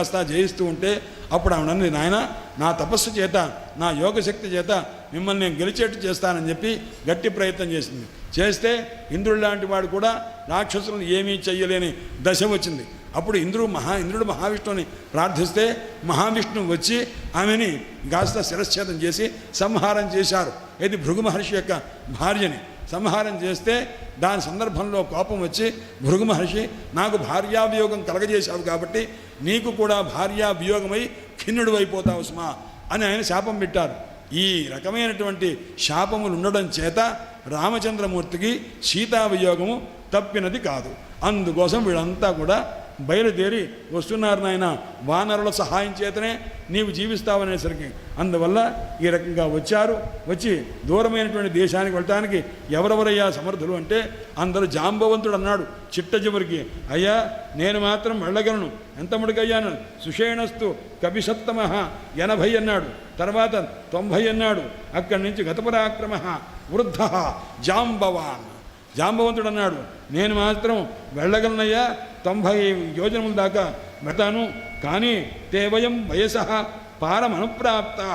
కాస్త జయిస్తూ ఉంటే అప్పుడు ఆమె అన్నది నాయన నా తపస్సు చేత నా యోగశక్తి చేత మిమ్మల్ని నేను గెలిచేట్టు చేస్తానని చెప్పి గట్టి ప్రయత్నం చేసింది. చేస్తే ఇంద్రుడు లాంటి వాడు కూడా రాక్షసులను ఏమీ చెయ్యలేని దశ వచ్చింది. అప్పుడు ఇంద్రుడు మహా ఇంద్రుడు మహావిష్ణువుని ప్రార్థిస్తే మహావిష్ణువు వచ్చి ఆమెని కాస్త శిరశ్ఛేదం చేసి సంహారం చేశారు. ఇది భృగు మహర్షి యొక్క భార్యని. సంహారం చేస్తే దాని సందర్భంలో కోపం వచ్చి భృగు మహర్షి నాకు భార్యావియోగం కలగజేశావు కాబట్టి నీకు కూడా భార్యావియోగమై ఖిన్నుడు అయిపోతావు సుమా అని ఆయన శాపం పెట్టారు. ఈ రకమైనటువంటి శాపములు ఉండడం చేత రామచంద్రమూర్తికి సీతావియోగము తప్పినది కాదు. అందుకోసం వీళ్ళంతా కూడా బయలుదేరి వస్తున్నారు నాయన. వానరుల సహాయం చేతనే నీవు జీవిస్తావనేసరికి. అందువల్ల ఈ రకంగా వచ్చారు. వచ్చి దూరమైనటువంటి దేశానికి వెళ్ళటానికి ఎవరెవరయ్యా సమర్థులు అంటే అందరూ జాంబవంతుడు అన్నాడు చిట్ట చివరికి. అయ్యా నేను మాత్రం వెళ్ళగలను. ఎంత ముడికయ్యాను సుషేణస్తు కవిషత్తమ ఎనభై అన్నాడు. తర్వాత తొంభై అన్నాడు. అక్కడి నుంచి గతపరాక్రమ వృద్ధ జాంబవాన్. జాంబవంతుడు అన్నాడు. నేను మాత్రం వెళ్ళగలనయ్యా తొంభై యోజనముల దాకా వెళ్తాను. కానీ తేవయం వయస పారమనుప్రాప్తా.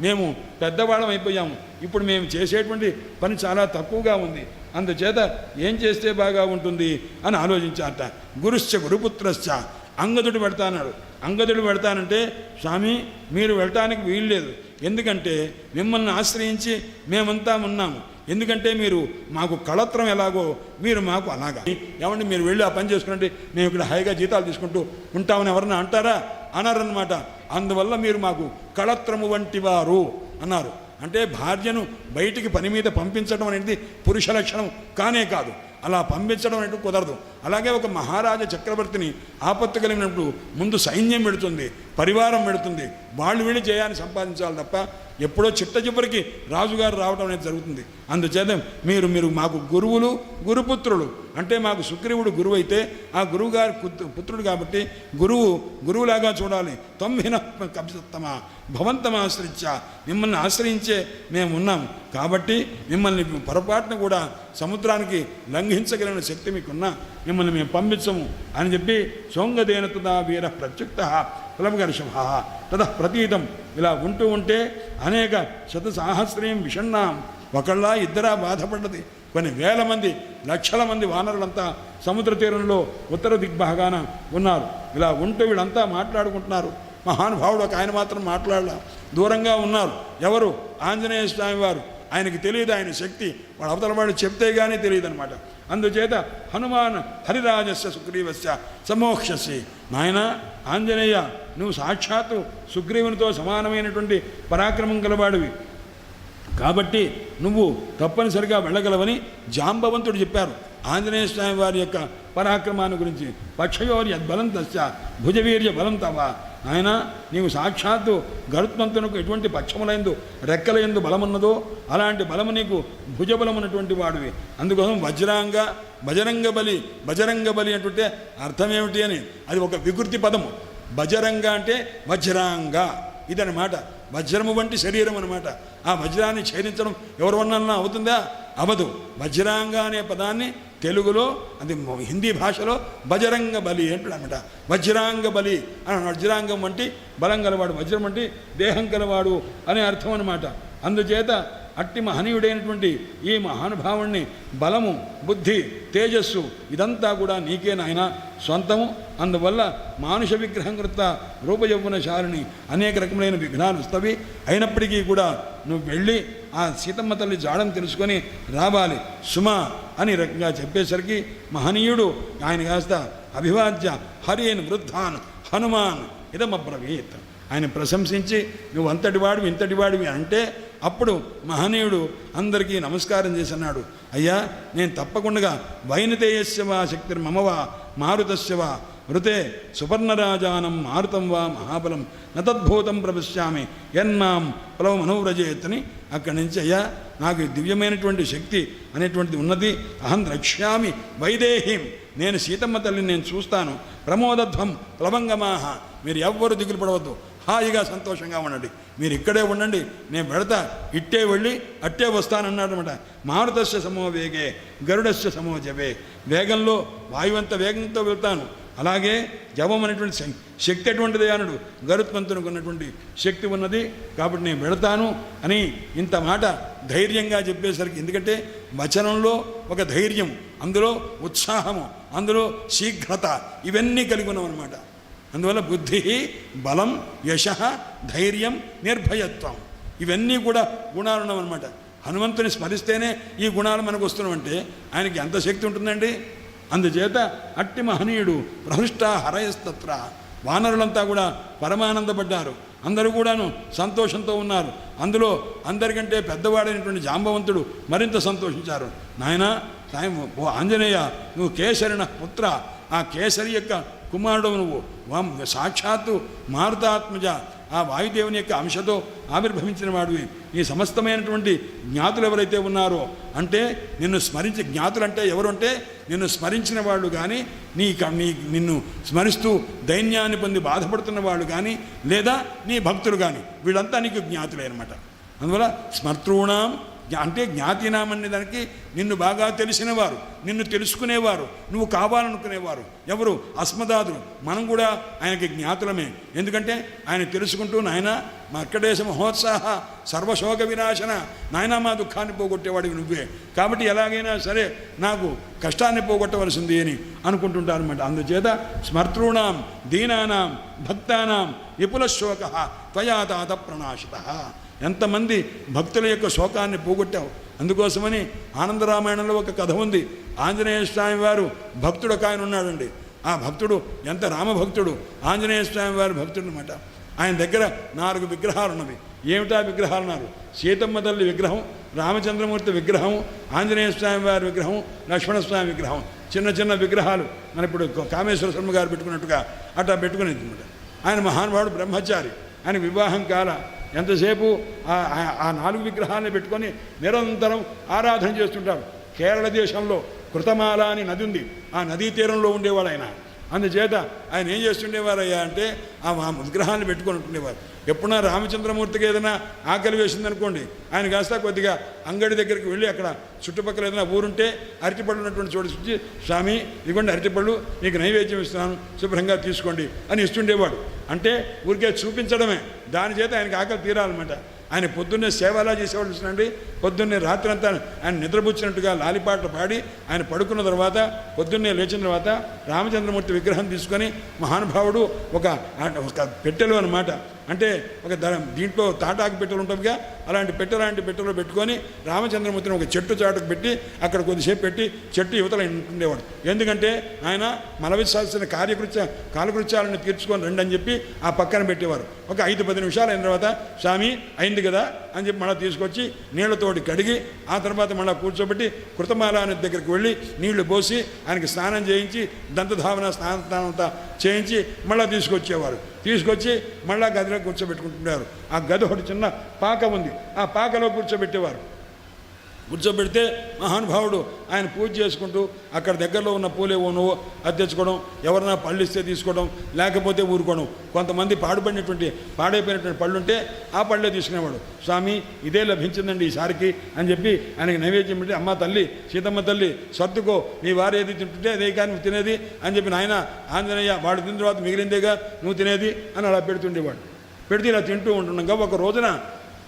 మేము పెద్దవాళ్ళం అయిపోయాము. ఇప్పుడు మేము చేసేటువంటి పని చాలా తక్కువగా ఉంది. అందుచేత ఏం చేస్తే బాగా ఉంటుంది అని ఆలోచించారట. గురుశ్చ గురుపుత్రశ్చ అంగదుడు పెడతాన్నాడు అంగదుడు పెడతానంటే స్వామి మీరు వెళ్ళటానికి వీల్లేదు ఎందుకంటే మిమ్మల్ని ఆశ్రయించి మేమంతా ఉన్నాము. ఎందుకంటే మీరు మాకు కళత్రం ఎలాగో మీరు మాకు అలాగా. ఏమంటే మీరు వెళ్ళి ఆ పని చేసుకుంటే మేము ఇక్కడ హాయిగా జీతాలు తీసుకుంటూ ఉంటామని ఎవరన్నా అంటారా? అన్నారన్నమాట అందువల్ల మీరు మాకు కళత్రము వంటి వారు అన్నారు. అంటే భార్యను బయటికి పని మీద పంపించడం అనేది పురుష లక్షణం కానే కాదు. అలా పంపించడం అనేది కుదరదు. అలాగే ఒక మహారాజ చక్రవర్తిని ఆపత్తు కలిగినప్పుడు ముందు సైన్యం పెడుతుంది పరివారం పెడుతుంది వాళ్ళు వీళ్ళు చేయాలని సంపాదించాలి తప్ప ఎప్పుడో చిట్ట చివరికి రాజుగారు రావడం అనేది జరుగుతుంది. అందుచేత మీరు మీరు మాకు గురువులు గురుపుత్రులు. అంటే మాకు సుగ్రీవుడు గురువు అయితే ఆ గురువుగారి పుత్రు- పుత్రుడు కాబట్టి గురువు గురువులాగా చూడాలి. తొమ్మిన కపితమ భవంతం ఆశ్రయించ మిమ్మల్ని ఆశ్రయించే మేము ఉన్నాం. కాబట్టి మిమ్మల్ని పొరపాటున కూడా సముద్రానికి లంఘించగలిగిన శక్తి మీకున్నా మిమ్మల్ని మేము పంపించము అని చెప్పి సోంగదేనతుదా వీర ప్రత్యుక్త కులమగర్షభ తద ప్రతీతం ఇలా ఉంటూ ఉంటే అనేక శత సాహస్రయం విషణ్ణాం ఒకళ్ళ ఇద్దరా బాధపడ్డది. కొన్ని వేల మంది లక్షల మంది వానరులంతా సముద్ర తీరంలో ఉత్తర దిగ్భాగాన ఉన్నారు. ఇలా ఉంటూ వీళ్ళంతా మాట్లాడుకుంటున్నారు. మహానుభావుడు ఒక ఆయన మాత్రం మాట్లాడలా. దూరంగా ఉన్నారు. ఎవరు? ఆంజనేయ స్వామి వారు ఆయనకి తెలియదు ఆయన శక్తి. వాడు అవతల వాడు చెప్తే కానీ తెలియదు అనమాట అందుచేత హనుమాన్ హరిరాజస్య సుగ్రీవస్య సమోక్షసి. నాయన ఆంజనేయ నువ్వు సాక్షాత్తు సుగ్రీవునితో సమానమైనటువంటి పరాక్రమం గలవాడివి. కాబట్టి నువ్వు తప్పనిసరిగా వెళ్ళగలవని జాంబవంతుడు చెప్పారు. ఆంజనేయ స్వామి వారి యొక్క పరాక్రమాన్ని గురించి పక్షయోరి యద్బలం తస్య భుజవీర్య బలం తవా ఆయన నీవు సాక్షాత్తు గరుత్మంతునకు ఎటువంటి పక్షములందు రెక్కలయందు బలమున్నదో అలాంటి బలము నీకు భుజబలమున్నటువంటి వాడివి. అందుకోసం వజ్రాంగ బజరంగ బలి బజరంగ బలి అంటుంటే అర్థం ఏమిటి అని? అది ఒక వికృతి పదము. బజరంగ అంటే వజ్రాంగ. ఇదనమాట వజ్రము వంటి శరీరం అనమాట ఆ వజ్రాన్ని ఛేదించడం ఎవరు వన్నా అవుతుందా? అవదు. వజ్రాంగ అనే పదాన్ని తెలుగులో అది హిందీ భాషలో బజరంగ బలి అంటాడు అనమాట వజ్రాంగ బలి అని వజ్రాంగం వంటి బలం గలవాడు వజ్రం వంటి దేహం గలవాడు అనే అర్థం అనమాట అందుచేత అట్టి మహనీయుడైనటువంటి ఈ మహానుభావుణ్ణి బలము బుద్ధి తేజస్సు ఇదంతా కూడా నీకే నాయన సొంతము అందువల్ల మానుష విగ్రహం కృత రూపయౌవనశాలిని అనేక రకములైన విఘ్నాలు వస్తవి. అయినప్పటికీ కూడా నువ్వు వెళ్ళి ఆ సీతమ్మ తల్లి జాడం తెలుసుకొని రావాలి. సుమ అని రకంగా చెప్పేసరికి మహనీయుడు ఆయన కాస్త అభివాద్య హరియన్ వృద్ధాన్ హనుమాన్ ఇదమ్మ ఇదమబ్రవీత్. ఆయన ప్రశంసించి నువ్వు అంతటి వాడివి ఇంతటి వాడివి అంటే అప్పుడు మహనీయుడు అందరికీ నమస్కారం చేసి అన్నాడు అయ్యా నేను తప్పకుండా వైనతేయస్యవా శక్తిర్ మమవా మారుతస్యవా వృతే సుపర్ణరాజానం మారుతం వా మహాబలం నతద్భూతం ప్రపశ్యామి ఎన్నాం పలవ మనోవ్రజేతని అక్కడి నుంచి అయ్యా నాకు దివ్యమైనటువంటి శక్తి అనేటువంటిది ఉన్నది అహం రక్ష్యామి వైదేహీం నేను సీతమ్మ తల్లిని నేను చూస్తాను ప్రమోదధ్వం ప్లవంగమాహ మీరు ఎవ్వరు దిగులు పడవద్దు. హాయిగా సంతోషంగా ఉండండి. మీరు ఇక్కడే ఉండండి. నేను పెడతా. ఇట్టే వెళ్ళి అట్టే వస్తానన్నాడనమాట మారుతస్య సమో వేగే గరుడస్య సమో జవే వేగంలో వాయువంత వేగంతో వెళ్తాను. అలాగే జవం అనేటువంటి శక్తి అటువంటిది అనడు గరుత్మంతునికి ఉన్నటువంటి శక్తి ఉన్నది. కాబట్టి నేను వెళతాను అని ఇంత మాట ధైర్యంగా చెప్పేసరికి ఎందుకంటే వచనంలో ఒక ధైర్యం అందులో ఉత్సాహము అందులో శీఘ్రత ఇవన్నీ కలిగి ఉన్నాం అనమాట అందువల్ల బుద్ధి బలం యశ ధైర్యం నిర్భయత్వం. ఇవన్నీ కూడా గుణాలు ఉన్నామన్నమాట హనుమంతుని స్మరిస్తేనే ఈ గుణాలు మనకు వస్తున్నామంటే ఆయనకి ఎంత శక్తి ఉంటుందండి? అందుచేత అట్టి మహనీయుడు ప్రహృష్ట హరయస్తత్ర. వానరులంతా కూడా పరమానందపడ్డారు. అందరూ కూడాను సంతోషంతో ఉన్నారు. అందులో అందరికంటే పెద్దవాడైనటువంటి జాంబవంతుడు మరింత సంతోషించారు. నాయన నాయన ఓ ఆంజనేయ నువ్వు కేసరిన పుత్ర. ఆ కేసరి యొక్క కుమారుడు నువ్వు. వాం సాక్షాత్తు మారుతాత్మజ. ఆ వాయుదేవుని యొక్క అంశతో ఆవిర్భవించిన వాడివి. ఈ సమస్తమైనటువంటి జ్ఞాతులు ఎవరైతే ఉన్నారో అంటే నిన్ను స్మరించి జ్ఞాతులు అంటే ఎవరు అంటే నిన్ను స్మరించిన వాళ్ళు కానీ నీ క- నీ నిన్ను స్మరిస్తూ దైన్యాన్ని పొంది బాధపడుతున్న వాళ్ళు కానీ లేదా నీ భక్తులు కానీ వీళ్ళంతా నీకు జ్ఞాతులే అనమాట అందువల్ల స్మర్తృణం జ్ఞా- అంటే జ్ఞాతినామనే దానికి నిన్ను బాగా తెలిసినవారు నిన్ను తెలుసుకునేవారు నువ్వు కావాలనుకునేవారు. ఎవరు? అస్మదాదులు. మనం కూడా ఆయనకి జ్ఞాతులమే. ఎందుకంటే ఆయన తెలుసుకుంటూ నాయన మా మహోత్సాహ సర్వశోక వినాశన నాయన మా దుఃఖాన్ని పోగొట్టేవాడివి నువ్వే. కాబట్టి ఎలాగైనా సరే నాకు కష్టాన్ని పోగొట్టవలసింది అని అనుకుంటుంటారు అనమాట అందుచేత స్మర్తృణాం దీనానాం భక్తానాం విపుల శోక త్వయా తాత ప్రణాశిత. ఎంతమంది భక్తుల యొక్క శోకాన్ని పోగొట్టావు? అందుకోసమని ఆనందరామాయణంలో ఒక కథ ఉంది. ఆంజనేయ స్వామి వారు భక్తుడు ఒక ఆయన ఉన్నాడండి. ఆ భక్తుడు ఎంత రామభక్తుడు? ఆంజనేయ స్వామి వారి భక్తుడు అనమాట ఆయన దగ్గర నాలుగు విగ్రహాలు ఉన్నవి. ఏమిటా విగ్రహాలు ఉన్నారు సీతమ్మ తల్లి విగ్రహం రామచంద్రమూర్తి విగ్రహం ఆంజనేయ స్వామి వారి విగ్రహం లక్ష్మణస్వామి విగ్రహం. చిన్న చిన్న విగ్రహాలు. మన ఇప్పుడు కామేశ్వర శర్మ గారు పెట్టుకున్నట్టుగా అట్లా పెట్టుకునేది అనమాట ఆయన మహానుభావుడు బ్రహ్మచారి. ఆయన వివాహం కాల ఎంతసేపు ఆ- నాలుగు విగ్రహాలను పెట్టుకొని నిరంతరం ఆరాధన చేస్తుంటారు. కేరళ దేశంలో కృతమాల అని నది ఉంది. ఆ నదీ తీరంలో ఉండేవాడు ఆయన. అందుచేత ఆయన ఏం చేస్తుండేవారయ్యా అంటే ఆ మా విగ్రహాన్ని పెట్టుకొని ఉంటుండేవారు. ఎప్పుడన్నా రామచంద్రమూర్తికి ఏదైనా ఆకలి వేసిందనుకోండి ఆయన కాస్త కొద్దిగా అంగడి దగ్గరికి వెళ్ళి అక్కడ చుట్టుపక్కల ఏదైనా ఊరుంటే అరటిపళ్ళు ఉన్నటువంటి చోటు చూసి స్వామి ఇదిగోండి అరటిపళ్ళు నీకు నైవేద్యం ఇస్తున్నాను శుభ్రంగా తీసుకోండి అని ఇస్తుండేవాడు. అంటే ఊరికే చూపించడమే. దాని చేత ఆయనకి ఆకలి తీరాలన్నమాట. ఆయన పొద్దున్నే సేవలా చేసేవాళ్ళు చేసేవాడు చూసినండి పొద్దున్నే రాత్రంతా ఆయన నిద్రపుచ్చినట్టుగా లాలిపాటలు పాడి ఆయన పడుకున్న తర్వాత పొద్దున్నే లేచిన తర్వాత రామచంద్రమూర్తి విగ్రహం తీసుకొని మహానుభావుడు ఒక ఒక పెట్టెలు అన్నమాట. అంటే ఒక దీంట్లో తాటాకు పెట్టెలు ఉంటుందిగా అలాంటి పెట్టె లాంటి పెట్టెలో పెట్టుకొని రామచంద్రమూర్తిని ఒక చెట్టు చాటుకు పెట్టి అక్కడ కొద్దిసేపు పెట్టి చెట్టు యువతల ఉండేవాడు. ఎందుకంటే ఆయన మలవిశ్వాసిన కార్యకృత్య కాలకృత్యాలను తీర్చుకొని రండి అని చెప్పి ఆ పక్కన పెట్టేవారు. ఒక ఐదు పది నిమిషాలు అయిన తర్వాత స్వామి అయింది కదా అని చెప్పి మళ్ళీ తీసుకొచ్చి నీళ్ళతోటి కడిగి ఆ తర్వాత మళ్ళీ కూర్చోబెట్టి కృతమాల అనే దగ్గరికి వెళ్ళి నీళ్ళు పోసి ఆయనకి స్నానం చేయించి దంతధావన స్నాన స్నానం అంతా చేయించి మళ్ళీ తీసుకొచ్చేవారు. తీసుకొచ్చి మళ్ళా గదిలో కూర్చోబెట్టుకుంటున్నారు. ఆ గది ఒకటి చిన్న పాక ఉంది. ఆ పాకలో కూర్చోబెట్టేవారు. కూర్చోబెడితే మహానుభావుడు ఆయన పూజ చేసుకుంటూ అక్కడ దగ్గరలో ఉన్న పూలే నువ్వు అది తెచ్చుకోవడం ఎవరైనా పళ్ళు ఇస్తే తీసుకోవడం లేకపోతే ఊరుకోవడం. కొంతమంది పాడుపడినటువంటి పాడైపోయినటువంటి పళ్ళు ఉంటే ఆ పళ్ళే తీసుకునేవాడు. స్వామి ఇదే లభించిందండి ఈసారికి అని చెప్పి ఆయనకి నైవేద్యం పెట్టి అమ్మ తల్లి సీతమ్మ తల్లి సర్దుకో నీ వారు ఏది తింటుంటే అదే కానీ తినేది అని చెప్పి నాయన ఆంజనేయ వాడు తిన్న తర్వాత మిగిలిందేగా నువ్వు తినేది అని అలా పెడుతుండేవాడు. పెడితే ఇలా తింటూ ఉంటుండగా ఒక రోజున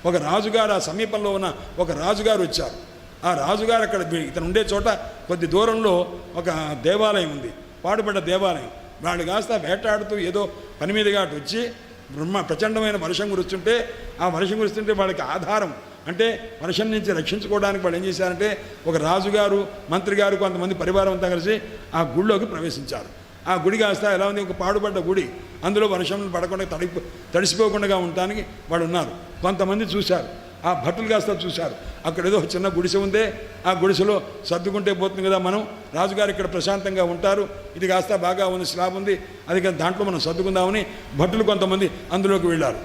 ఒక రాజుగారు ఆ సమీపంలో ఉన్న ఒక రాజుగారు వచ్చారు. ఆ రాజుగారు అక్కడ ఇతను ఉండే చోట కొద్ది దూరంలో ఒక దేవాలయం ఉంది. పాడుపడ్డ దేవాలయం. వాళ్ళు కాస్త వేటాడుతూ ఏదో పని మీదుగా అటు వచ్చి బ్రహ్మ ప్రచండమైన వర్షం కురుస్తుంటే ఆ వర్షం కురుస్తుంటే వాళ్ళకి ఆధారం. అంటే వర్షం నుంచి రక్షించుకోవడానికి వాళ్ళు ఏం చేశారంటే ఒక రాజుగారు మంత్రి గారు కొంతమంది పరివారం అంతా కలిసి ఆ గుళ్ళోకి ప్రవేశించారు. ఆ గుడి కాస్త ఎలా ఉంది? ఒక పాడుపడ్డ గుడి. అందులో వర్షం పడకుండా తడి తడిసిపోకుండా ఉండటానికి వాళ్ళు ఉన్నారు. కొంతమంది చూశారు. ఆ భటులు కాస్త చూశారు. అక్కడ ఏదో ఒక చిన్న గుడిసె ఉందే. ఆ గుడిసెలో సర్దుకుంటే పోతుంది కదా మనం. రాజుగారు ఇక్కడ ప్రశాంతంగా ఉంటారు. ఇది కాస్త బాగా ఉంది స్లాబ్ ఉంది. అది దాంట్లో మనం సర్దుకుందామని భటులు కొంతమంది అందులోకి వెళ్ళారు.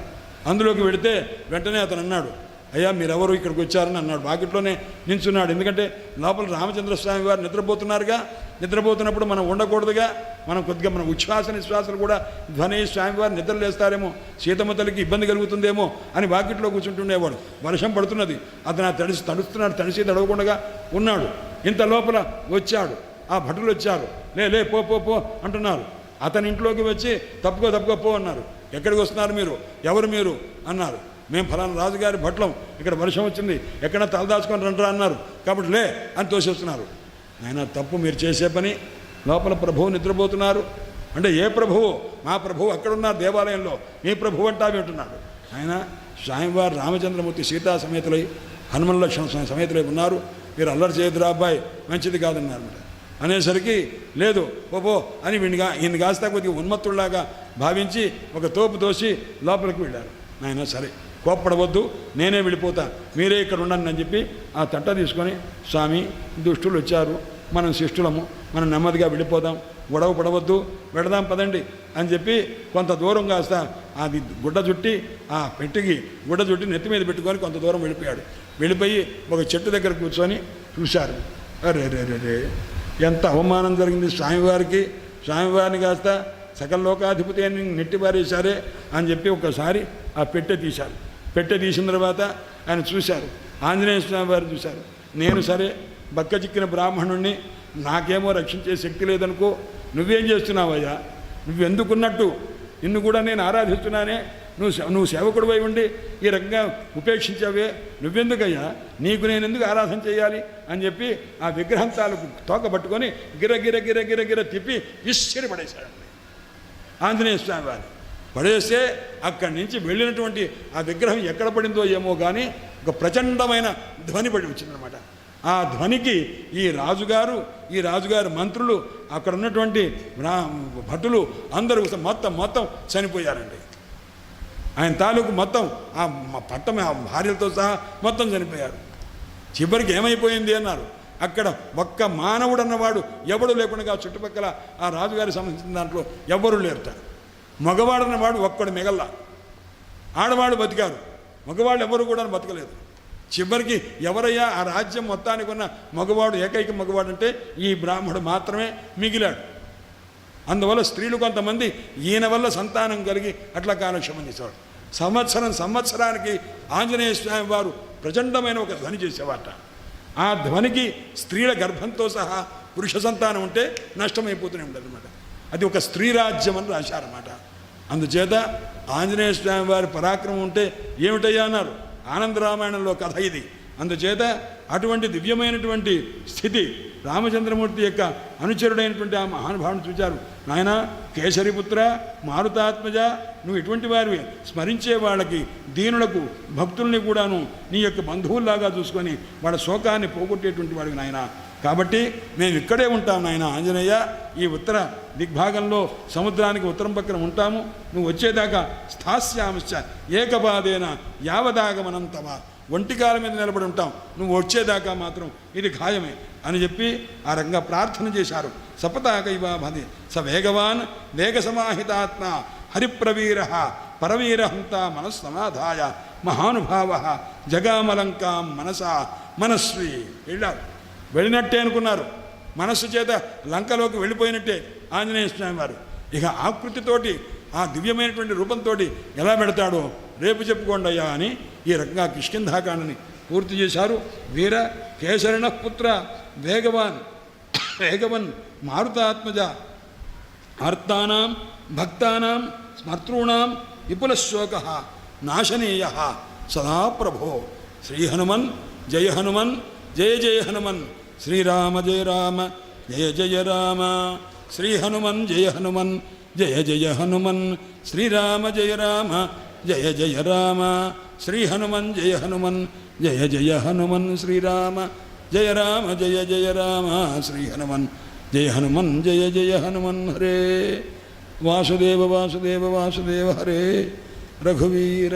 అందులోకి వెళితే వెంటనే అతను అన్నాడు అయ్యా మీరెవరు ఇక్కడికి వచ్చారని? అన్నాడు. వాకిట్లోనే నించున్నాడు. ఎందుకంటే లోపల రామచంద్ర స్వామి వారు నిద్రపోతున్నారుగా. నిద్రపోతున్నప్పుడు మనం ఉండకూడదుగా. మనం కొద్దిగా మన ఉచ్ఛ్వాస నిశ్వాసాలు కూడా ధ్వని స్వామివారు నిద్ర లేస్తారేమో సీతమ్మ తల్లికి ఇబ్బంది కలుగుతుందేమో అని వాకిట్లో కూర్చుంటుండేవాడు. వర్షం పడుతున్నది. అతను తడిసి తడుస్తున్నాడు తడిసి తడవకుండా ఉన్నాడు. ఇంత లోపల వచ్చాడు. ఆ భటులు వచ్చారు. లే లే పో పో పో అంటున్నారు. అతని ఇంట్లోకి వచ్చి తప్పుకో తప్పుకో పో అన్నారు. ఎక్కడికి వస్తున్నారు మీరు? ఎవరు మీరు? అన్నారు. మేము ఫలానా రాజుగారి భట్లం. ఇక్కడ వర్షం వచ్చింది. ఎక్కడ తలదాచుకొని రండ్రా అన్నారు. కాబట్టి లే అని తోసేస్తున్నారు. ఆయన తప్పు మీరు చేసే పని లోపల ప్రభువు నిద్రపోతున్నారు. అంటే ఏ ప్రభువు? మా ప్రభువు అక్కడున్నారు దేవాలయంలో. మీ ప్రభువు అంటా వింటున్నాడు. ఆయన స్వామివారు రామచంద్రమూర్తి సీతా సమేతులై హనుమన్ లక్ష్మణ స్వామి సమేతులై ఉన్నారు. మీరు అల్లరి చేయదురా అబ్బాయి మంచిది కాదన్నారు అనేసరికి లేదు ఓపో అని వీడిగా ఈయన కాస్త కొద్దిగా ఉన్మత్తుల్లాగా భావించి ఒక తోపు దోసి లోపలికి వెళ్ళారు. నాయన సరే కోప్పడవద్దు నేనే వెళ్ళిపోతా. మీరే ఇక్కడ ఉండండి అని చెప్పి ఆ తట్ట తీసుకొని స్వామి దుష్టులు వచ్చారు. మనం శిష్టులము. మనం నెమ్మదిగా వెళ్ళిపోదాం గొడవ పడవద్దు వెడదాం పదండి అని చెప్పి కొంత దూరం కాస్త అది గుడ్డ చుట్టి ఆ పెట్టికి గుడ్డ చుట్టి నెత్తి మీద పెట్టుకొని కొంత దూరం వెళ్ళిపోయాడు. వెళ్ళిపోయి ఒక చెట్టు దగ్గర కూర్చొని చూశారు. అరే రే రే రే ఎంత అవమానం జరిగింది స్వామివారికి. స్వామివారిని కాస్త సకల లోకాధిపతి అని నెట్టిపారేశారే అని చెప్పి ఒకసారి ఆ పెట్టె తీశారు. పెట్టె తీసిన తర్వాత ఆయన చూశారు. ఆంజనేయ స్వామి వారు చూశారు. నేను సరే బక్క చిక్కిన బ్రాహ్మణుణ్ణి నాకేమో రక్షించే శక్తి లేదనుకో నువ్వేం చేస్తున్నావయ్యా? నువ్వెందుకున్నట్టు? నిన్ను కూడా నేను ఆరాధిస్తున్నానే. నువ్వు నువ్వు సేవకుడివై ఉండి ఈ రకంగా ఉపేక్షించావే. నువ్వెందుకయ్యా? నీకు నేను ఎందుకు ఆరాధన చేయాలి? అని చెప్పి ఆ విగ్రహం తాలూకు తోక పట్టుకొని గిర గిర గిర గిర గిర తిప్పి విసిరి పడేశాడండి. ఆంజనేయ స్వామి వారు. పడేస్తే అక్కడి నుంచి వెళ్ళినటువంటి ఆ విగ్రహం ఎక్కడ పడిందో ఏమో కానీ ఒక ప్రచండమైన ధ్వని పడి వచ్చిందనమాట. ఆ ధ్వనికి ఈ రాజుగారు ఈ రాజుగారి మంత్రులు అక్కడ ఉన్నటువంటి భటులు అందరూ మొత్తం మొత్తం చనిపోయారండి. ఆయన తాలూకు మొత్తం ఆ పట్టం ఆ భార్యలతో సహా మొత్తం చనిపోయారు. చివరికి ఏమైపోయింది అన్నారు. అక్కడ ఒక్క మానవుడు అన్నవాడు ఎవడు లేకుండా చుట్టుపక్కల ఆ రాజుగారికి సంబంధించిన దాంట్లో ఎవ్వరూ లేరుతారు మగవాడు అన్నవాడు ఒక్కడు మిగల్లా. ఆడవాడు బతికారు. మగవాళ్ళు ఎవరు కూడా బతకలేదు. చివరికి ఎవరయ్యా ఆ రాజ్యం మొత్తానికి ఉన్న మగవాడు ఏకైక మగవాడు అంటే ఈ బ్రాహ్మడు మాత్రమే మిగిలాడు. అందువల్ల స్త్రీలు కొంతమంది ఈయన వల్ల సంతానం కలిగి అట్లా కాలక్షేమం చేసేవాడు సంవత్సరం సంవత్సరానికి ఆంజనేయ స్వామి వారు ప్రచండమైన ఒక ధ్వని చేసేవాట. ఆ ధ్వనికి స్త్రీల గర్భంతో సహా పురుష సంతానం ఉంటే నష్టమైపోతూనే ఉండదు అనమాట అది ఒక స్త్రీ రాజ్యం అని రాశారన్నమాట. అందుచేత ఆంజనేయ స్వామి వారి పరాక్రమం ఉంటే ఏమిటయ్యా అన్నారు? ఆనంద రామాయణంలో కథ ఇది. అందుచేత అటువంటి దివ్యమైనటువంటి స్థితి రామచంద్రమూర్తి యొక్క అనుచరుడైనటువంటి ఆ మహానుభావుని చూచారు. నాయన కేసరిపుత్ర మారుతాత్మజ నువ్వు ఇటువంటి వారివి. స్మరించే వాళ్ళకి దీనులకు భక్తుల్ని కూడాను నీ యొక్క బంధువుల్లాగా చూసుకొని వాళ్ళ శోకాన్ని పోగొట్టేటువంటి వాడివి నాయన. కాబట్టి మేము ఇక్కడే ఉంటాం నాయన ఆంజనేయ. ఈ ఉత్తర దిగ్భాగంలో సముద్రానికి ఉత్తరం పక్కన ఉంటాము. నువ్వు వచ్చేదాకా స్థాస్యామశ్చ ఏకపాదేన యావదాగమనం తమ ఒంటికాల మీద నిలబడి ఉంటాం. నువ్వు వచ్చేదాకా మాత్రం ఇది ఖాయమే అని చెప్పి ఆ రకంగా ప్రార్థన చేశారు. సపతాకైవ భది స వేగవాన్ వేగ సమాహితాత్మ హరిప్రవీర పరవీరహంత మనస్సమాధాయ మహానుభావ జగామలంకాం మనసా మనస్వి. వెళ్ళారు. వెళ్ళినట్టే అనుకున్నారు. మనస్సు చేత లంకలోకి వెళ్ళిపోయినట్టే ఆంజనేయ స్వామి వారు. ఇక ఆకృతితోటి ఆ దివ్యమైనటువంటి రూపంతో ఎలా పెడతాడో రేపు చెప్పుకోండి అయ్యా అని ఈ రకంగా కిష్కింధాకాండని పూర్తి చేశారు. వీర కేసరిణ పుత్ర వేగవాన్ వేగవన్ మారుతాత్మజ ఆర్తానాం భక్తానాం విపుల శోక నాశనీయ. సదా ప్రభో. శ్రీ హనుమన్ జయ హనుమన్ జయ జయ హనుమన్. శ్రీరామ జయ రామ జయ జయ రామ శ్రీ హనుమన్ జయ హనుమన్ జయ జయ హనుమన్ శ్రీరామ జయ రామ జయ జయ రామ శ్రీ హనుమన్ జయ హనుమన్ జయ జయ హనుమన్ శ్రీరామ జయ రామ జయ జయ రామ శ్రీ హనుమన్ జయ హనుమన్ జయ జయ హనుమన్ హరే వాసుదేవ వాసుదేవ వాసుదేవ హరే రఘువీర